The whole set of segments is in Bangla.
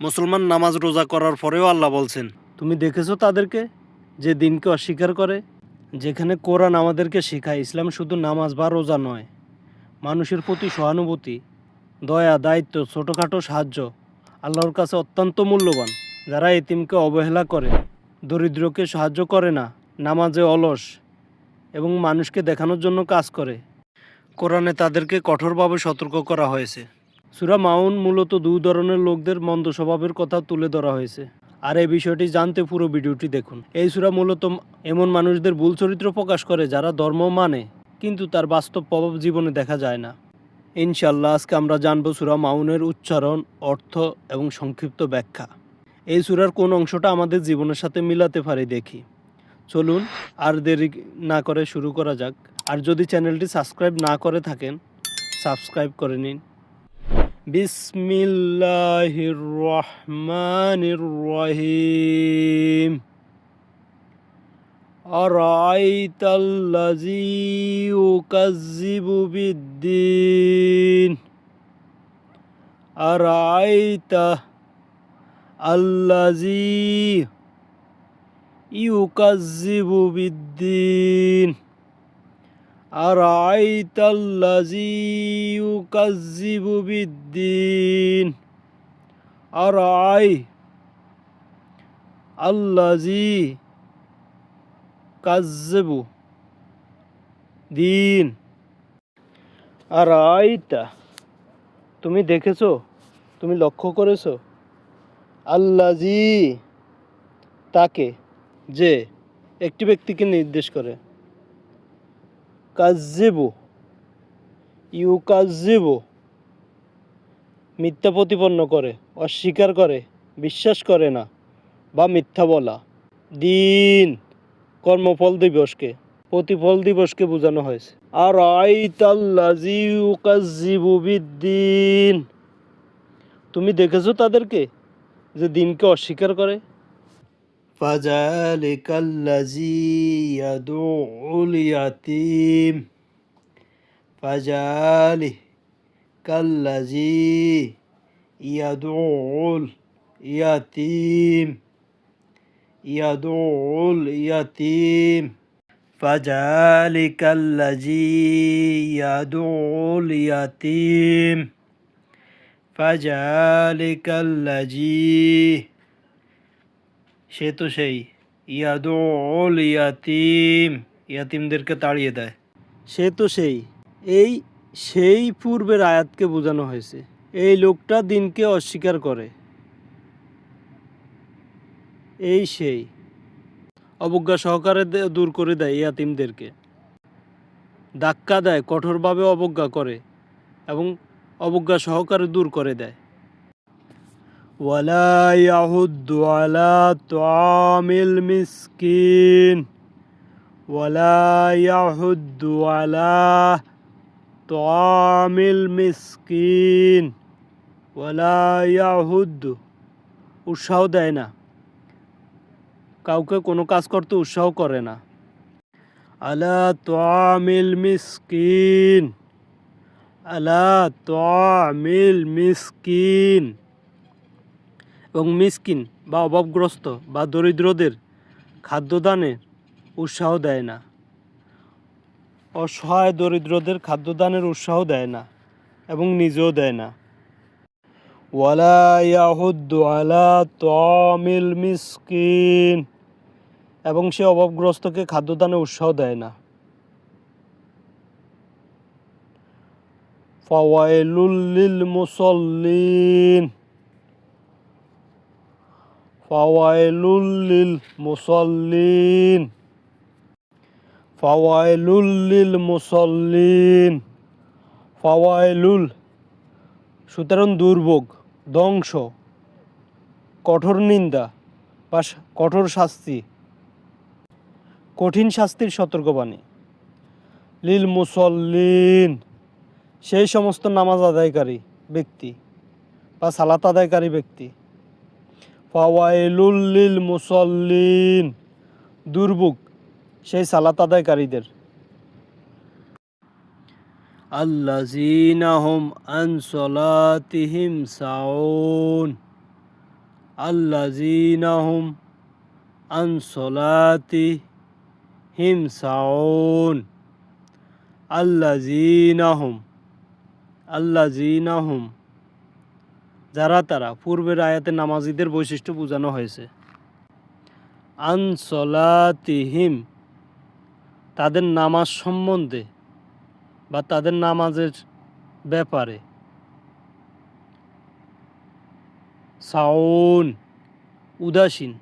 মুসলমান নামাজ রোজা করার পরেও আল্লাহ বলছেন, তুমি দেখেছ তাদেরকে? যে দিনকে অস্বীকার করে? যেখানে কোরআন আমাদেরকে শেখায়, ইসলাম শুধু নামাজ বা রোজা নয়। মানুষের প্রতি সহানুভূতি, দয়া, দায়িত্ব, ছোটোখাটো সাহায্য আল্লাহর কাছে অত্যন্ত মূল্যবান। যারা এতিমকে অবহেলা করে, দরিদ্রকে সাহায্য করে না, নামাজে অলস এবং মানুষকে দেখানোর জন্য কাজ করে। কোরআনে তাদেরকে কঠোরভাবে সতর্ক করা হয়েছে। সুরা মাউন মূলত দু ধরনের লোকদের মন্দ স্বভাবের কথা তুলে ধরা হয়েছে। আর এই বিষয়টি জানতে পুরো ভিডিওটি দেখুন। এই সুরা মূলত এমন মানুষদের ভুল চরিত্র প্রকাশ করে যারা ধর্ম মানে কিন্তু তার বাস্তব প্রভাব জীবনে দেখা যায় না। ইনশাল্লাহ আজকে আমরা জানব সুরা মাউনের উচ্চারণ, অর্থ এবং সংক্ষিপ্ত ব্যাখ্যা। এই সুরার কোন অংশটা আমাদের জীবনের সাথে মিলাতে পারি দেখি। চলুন, আর দেরি না করে শুরু করা যাক। আর যদি চ্যানেলটি সাবস্ক্রাইব না করে থাকেন, সাবস্ক্রাইব করে নিন। بسم الله الرحمن الرحيم. أرأيت الذي يكذب بالدين؟ أرأيت الذي يكذب بالدين؟ أرأيت الذي يكذب بالدين أرأي الذي কাজ্জেবু দিন আর আইতা তুমি দেখেছো তুমি লক্ষ্য করেছো আল্লাজি তাকে যে একটি ব্যক্তিকে নির্দেশ করে কাজ্জেবু ইউ কাজ্জেবু মিথ্যা প্রতিপন্ন করে, অস্বীকার করে, বিশ্বাস করে না বা মিথ্যা বলা। দিন, কর্মফল দিবসকে, প্রতিফল দিবসকে বোঝানো হয়েছে। আর তুমি দেখেছ তাদেরকে? যে দিনকে অস্বীকার করে فذلك الذي يدعو اليتيم. فذلك الذي يدعو اليتيم. يدعو اليتيم. فذلك الذي يدعو اليتيم. فذلك الذي সে তো সেই। ইয়াদুল ইয়াতিম। ইয়াতিমদেরকে তাড়িয়ে দেয়। সে তো সেই। এই সেই পূর্বের আয়াতকে বোঝানো হয়েছে। এই লোকটা দিনকে অস্বীকার করে। এই সেই। অবজ্ঞা সহকারে দূর করে দেয় ইয়াতিমদেরকে। ধাক্কা দেয়, কঠোরভাবে অবজ্ঞা করে এবং অবজ্ঞা সহকারে দূর করে দেয়। ولا يحض على طعام المسكين ولا يحض على طعام المسكين ولا يحض উৎসাহ দেয় না কাউকে কোনো কাজ করতে উৎসাহ করে না আলা তোয়ামিল মিসকিন আলা তোয়ামিল মিসকিন এবং মিসকিন বা অভাবগ্রস্ত বা দরিদ্রদের খাদ্যদানের উৎসাহ দেয় না। অসহায় দরিদ্রদের খাদ্যদানের উৎসাহ দেয় না এবং নিজেও দেয় না। তামিল মিসকিন এবং সে অভাবগ্রস্তকে খাদ্যদানে উৎসাহ দেয় না। ফাওয়াইলুল লিল মুসাল্লিন। ফাওয়াইলুল লিল মুসাল্লিন ফাওয়াইলুল লিল মুসাল্লিন ফাওয়াইলুল, সুতরাং দুর্ভোগ, ধ্বংস, কঠোর নিন্দা, বা কঠোর শাস্তি, কঠিন শাস্তির সতর্কবাণী। লিল মুসল্লিন সেই সমস্ত নামাজ আদায়কারী ব্যক্তি বা সালাত আদায়কারী ব্যক্তি ফাওয়াইলুল্লিল মুসল্লিন। দুর্ভোগ, সেই সালাত আদায়কারীদের। আল্লাজিনাহুম আন সলাতিহিম সাউন। আল্লাজিনাহুম আন সলাতিহিম সাউন। আল্লাজিনাহুম আল্লাজিনাহুম যারা তারা পূর্বের আয়াতে নামাজিদের বৈশিষ্ট্য বোঝানো হয়েছে। আন সলাতিহিম, তাদের নামাজ সম্বন্ধে বা তাদের নামাজের ব্যাপারে। সাউন, উদাসীন,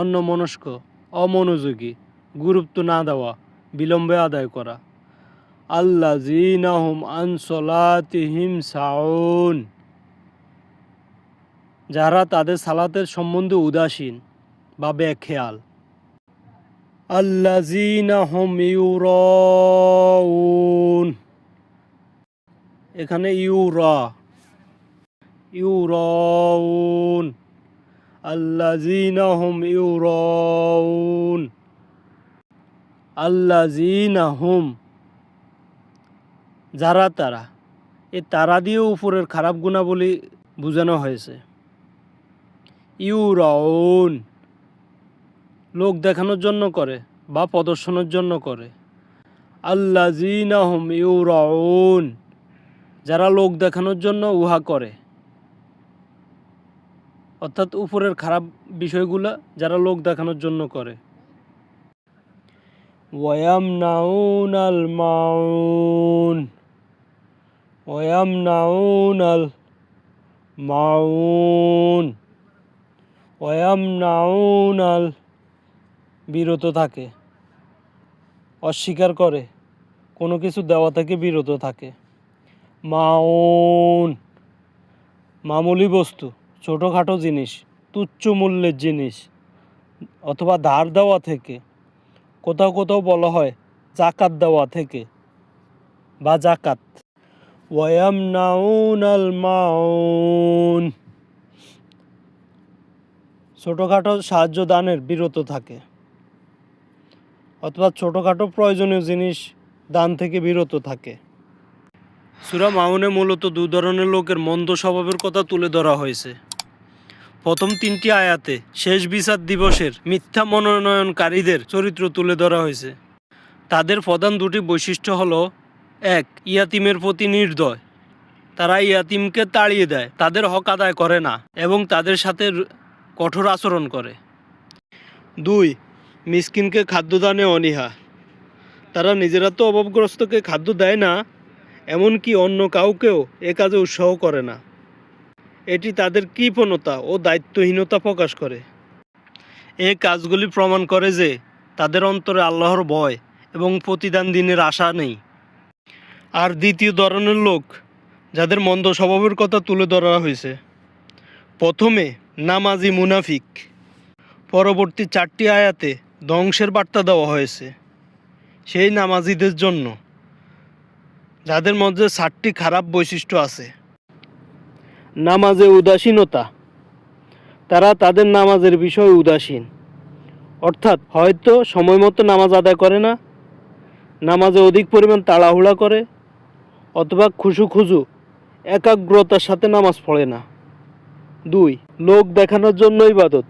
অন্যমনস্ক, অমনোযোগী, গুরুত্ব না দেওয়া, বিলম্বে আদায় করা। আল্লাহ জিনাহুম আনসলাতিহিম সাউন। যারা তাদের সালাতের সম্বন্ধে উদাসীন বা আল্লাজিনাহুম ইউরাউন। এখানে ইউরা। ইউরাউন। আল্লাজিনাহুম ইউরাউন। আল্লাজিনাহুম যারা তারা। এই তারা দিয়ে উপরের খারাপ গুণাবলী বোঝানো হয়েছে। ইউরাউন। লোক দেখানোর জন্য করে বা প্রদর্শনের জন্য করে। আল্লাজিনাহুম ইউরাউন। যারা লোক দেখানোর জন্য উহা করে। অর্থাৎ উপরের খারাপ বিষয়গুলো যারা লোক দেখানোর জন্য করে। ওয়ামনাউন আল মাউন। ওয়ামনাউন আল মাউন। ওয়ামনাউন আল বিরত থাকে, অস্বীকার করে, কোনো কিছু দেওয়া থেকে বিরত থাকে। মাউন, মামুলি বস্তু, ছোটোখাটো জিনিস, তুচ্ছ মূল্যের জিনিস, অথবা ধার দেওয়া থেকে, কোথাও কোথাও বলা হয় জাকাত দেওয়া থেকে, বা জাকাত। ওয়াম নাউন আল মাউন। ছোটোখাটো সাহায্য দানের বিরত থাকে। অথবা ছোটোখাটো প্রয়োজনীয় জিনিস দান থেকে বিরত থাকে। সুরা মাউনে মূলত দু ধরনের লোকের মন্দ স্বভাবের কথা তুলে ধরা হয়েছে। প্রথম তিনটি আয়াতে শেষ বিচার দিবসের মিথ্যা মনোনয়নকারীদের চরিত্র তুলে ধরা হয়েছে। তাদের প্রধান দুটি বৈশিষ্ট্য হলো, এক, ইয়াতিমের প্রতি নির্দয়। তারা ইয়াতিমকে তাড়িয়ে দেয়, তাদের হক আদায় করে না এবং তাদের সাথে কঠোর আচরণ করে। দুই, মিসকিনকে খাদ্যদানে অনীহা। তারা নিজেরা তো অভাবগ্রস্তকে খাদ্য দেয় না, এমনকি অন্য কাউকেও এ কাজে উৎসাহ করে না। এটি তাদের কৃপণতা ও দায়িত্বহীনতা প্রকাশ করে। এ কাজগুলি প্রমাণ করে যে তাদের অন্তরে আল্লাহর ভয় এবং প্রতিদান দিনের আশা নেই। আর দ্বিতীয় ধরনের লোক, যাদের মন্দ স্বভাবের কথা তুলে ধরা হয়েছে। প্রথমে নামাজি মুনাফিক। পরবর্তী চারটি আয়াতে ধ্বংসের বার্তা দেওয়া হয়েছে। সেই নামাজিদের জন্য, যাদের মধ্যে ষাটটি খারাপ বৈশিষ্ট্য আছে। নামাজে উদাসীনতা, তারা তাদের নামাজের বিষয়ে উদাসীন। অর্থাৎ হয়তো সময় মতো নামাজ আদায় করে না, নামাজে অধিক পরিমাণ তাড়াহুড়া করে, অথবা খুশু খুজু একাগ্রতার সাথে নামাজ পড়ে না। দুই, লোক দেখানোর জন্য ইবাদত।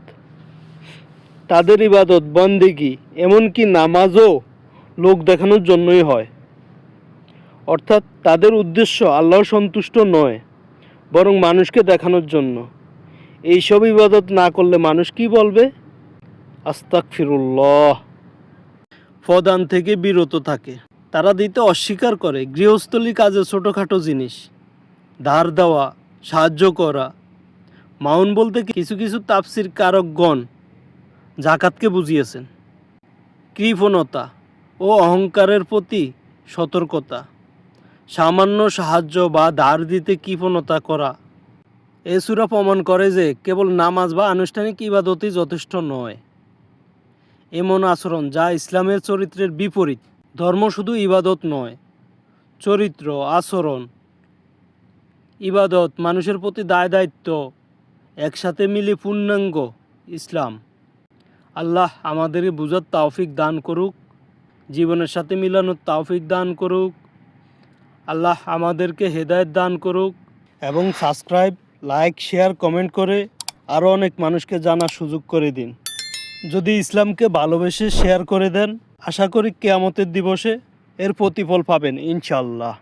তাদের ইবাদত বন্দেগি এমনকি নামাজও লোক দেখানোর জন্যই হয়? অর্থাৎ তাদের উদ্দেশ্য আল্লাহ সন্তুষ্ট নয়, বরং মানুষকে দেখানোর জন্য। এইসব ইবাদত না করলে মানুষ কি বলবে? আস্তাক ফিরুল্লাহ প্রদান থেকে বিরত থাকে। তারা দিতে অস্বীকার করে গৃহস্থলী কাজে ছোটোখাটো জিনিস। ধার দেওয়া, সাহায্য করা মাউন বলতে কিছু কিছু তাপসির কারকগণ জাকাতকে বুঝিয়েছেন। কৃপণতা ও অহংকারের প্রতি সতর্কতা, সামান্য সাহায্য বা ধার দিতে কৃপণতা করা। এ সুরা প্রমাণ করে যে কেবল নামাজ বা আনুষ্ঠানিক ইবাদতই যথেষ্ট নয়। এমন আচরণ যা ইসলামের চরিত্রের বিপরীত। ধর্ম শুধু ইবাদত নয়, চরিত্র, আচরণ, ইবাদত মানুষের প্রতি দায় দায়িত্ব একসাথে মিলে পূর্ণাঙ্গ ইসলাম। আল্লাহ আমাদের বুঝার তাওফিক দান করুক, জীবনের সাথে মিলানোর তাওফিক দান করুক। আল্লাহ আমাদেরকে হেদায়েত দান করুক এবং সাবস্ক্রাইব লাইক শেয়ার কমেন্ট করে আরও অনেক মানুষকে জানার সুযোগ করে দিন। যদি ইসলামকে ভালোবেসে শেয়ার করে দেন, আশা করি কেয়ামতের দিবসে এর প্রতিফল পাবেন ইনশাল্লাহ